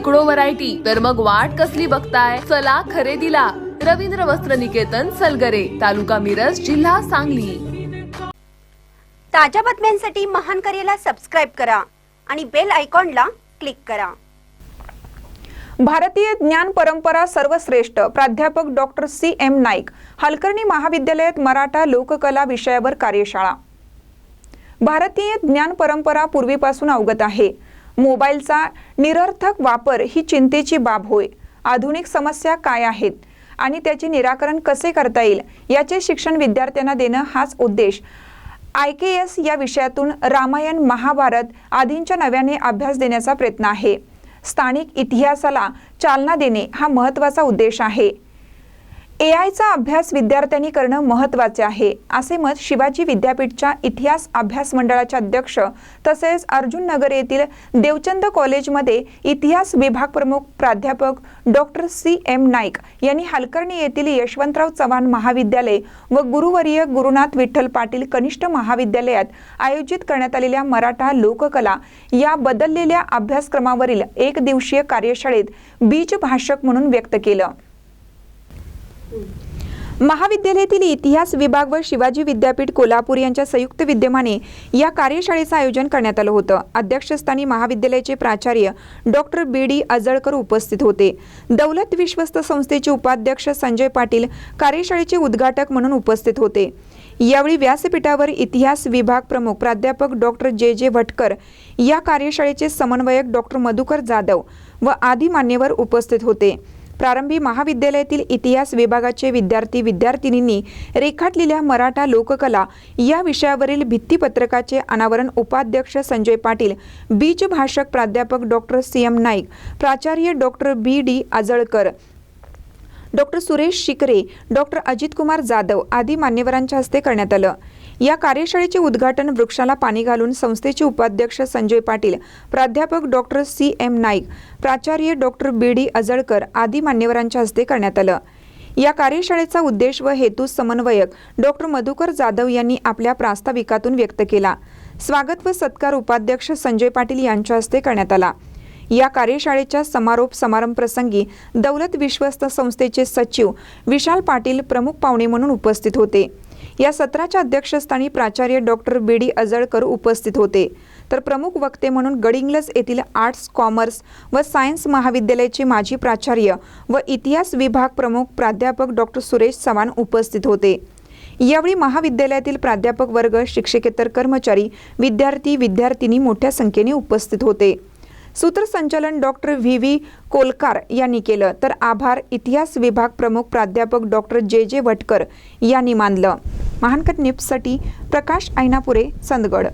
शेकडो व्हरायटी तर मग वाट कसली बघताय? चला खरेदीला. रवींद्र वस्त्र निकेतन सलगरे तालुका मिरज जिल्हा सांगली. ताज्या बातम्यांसाठी महान करेला सबस्क्राईब करा आणि बेल आयकॉनला क्लिक करा. भारतीय ज्ञान परंपरा सर्वश्रेष्ठ प्राध्यापक doctor C M Naik Halkarni महाविद्यालयात मराठा लोककला विषयावर कार्यशाळा. भारतीय ज्ञान परंपरा पूर्वीपासून अवगत आहे. मोबाईलचा निरर्थक वापर ही चिंतेची बाब होय. आधुनिक समस्या काय आहेत आणि त्याचे निराकरण कसे करता येईल याचे शिक्षण विद्यार्थ्यांना देणं हाच उद्देश. आय के एस या विषयातून रामायण महाभारत आदींच्या नव्याने अभ्यास देण्याचा प्रयत्न आहे. स्थानिक इतिहासाला चालना देणे हा महत्त्वाचा उद्देश आहे. ए आयचा अभ्यास विद्यार्थ्यांनी करणं महत्त्वाचे आहे असे मत शिवाजी विद्यापीठच्या इतिहास अभ्यास मंडळाचे अध्यक्ष तसेच अर्जुन नगर येथील देवचंद कॉलेजमध्ये इतिहास विभाग प्रमुख प्राध्यापक डॉक्टर सी एम नाईक यांनी हलकर्णी येथील यशवंतराव चव्हाण महाविद्यालय व गुरुवर्य गुरुनाथ विठ्ठल पाटील कनिष्ठ महाविद्यालयात आयोजित करण्यात आलेल्या मराठा लोककला या बदललेल्या अभ्यासक्रमावरील एक दिवसीय कार्यशाळेत बीज भाषक म्हणून व्यक्त केलं. महाविद्यालयातील इतिहास विभाग व शिवाजी विद्यापीठ कोल्हापूर यांच्या संयुक्त विद्यमाने या कार्यशाळेचं आयोजन करण्यात आलं होतं. अध्यक्षस्थानी महाविद्यालयाचे प्राचार्य डॉक्टर बी. डी. अजळकर उपस्थित होते. दौलत विश्वस्त संस्थेचे उपाध्यक्ष संजय पाटील कार्यशाळेचे उद्घाटक म्हणून उपस्थित होते. यावेळी व्यासपीठावर इतिहास विभाग प्रमुख प्राध्यापक डॉक्टर जे. जे. भटकर या कार्यशाळेचे समन्वयक डॉक्टर मधुकर जाधव व आदी मान्यवर उपस्थित होते. प्रारंभी महाविद्यालयातील इतिहास विभागाचे विद्यार्थी विद्यार्थिनींनी रेखाटलेल्या मराठा लोककला या विषयावरील भित्तीपत्रकाचे अनावरण उपाध्यक्ष संजय पाटील बीज भाषक प्राध्यापक डॉक्टर सी एम नाईक प्राचार्य doctor B D Ajalkar doctor Suresh Shikare doctor Ajitkumar Jadhav आदी मान्यवरांच्या हस्ते करण्यात आलं. या कार्यशाळेचे उद्घाटन वृक्षाला पाणी घालून संस्थेचे उपाध्यक्ष संजय पाटील प्राध्यापक डॉक्टर सी एम नाईक प्राचार्य डॉक्टर बी डी अजळकर आदी मान्यवरांच्या हस्ते करण्यात आलं. या कार्यशाळेचा उद्देश व हेतू समन्वयक डॉक्टर मधुकर जाधव यांनी आपल्या प्रास्ताविकातून व्यक्त केला. स्वागत व सत्कार उपाध्यक्ष संजय पाटील यांच्या हस्ते करण्यात आला. या कार्यशाळेच्या समारोप समारंभ प्रसंगी दौलत विश्वस्त संस्थेचे सचिव विशाल पाटील प्रमुख पाहुणे म्हणून उपस्थित होते. या सत्राच्या अध्यक्षस्थानी प्राचार्य डॉक्टर बी डी अजळकर उपस्थित होते. तर प्रमुख वक्ते म्हणून गडिंग्लस येथील आर्ट्स कॉमर्स व सायन्स महाविद्यालयाचे माजी प्राचार्य व इतिहास विभाग प्रमुख प्राध्यापक डॉक्टर सुरेश चव्हाण उपस्थित होते. यावेळी महाविद्यालयातील प्राध्यापक वर्ग शिक्षकेतर कर्मचारी विद्यार्थी विद्यार्थिनी मोठ्या संख्येने उपस्थित होते. सूत्रसंचालन डॉक्टर व्ही. व्ही. कोलकार यांनी केलं. तर आभार इतिहास विभाग प्रमुख प्राध्यापक डॉक्टर जे. जे. वटकर यांनी मानलं. महानकट निप्ससाठी प्रकाश ऐनापुरे चंदगड.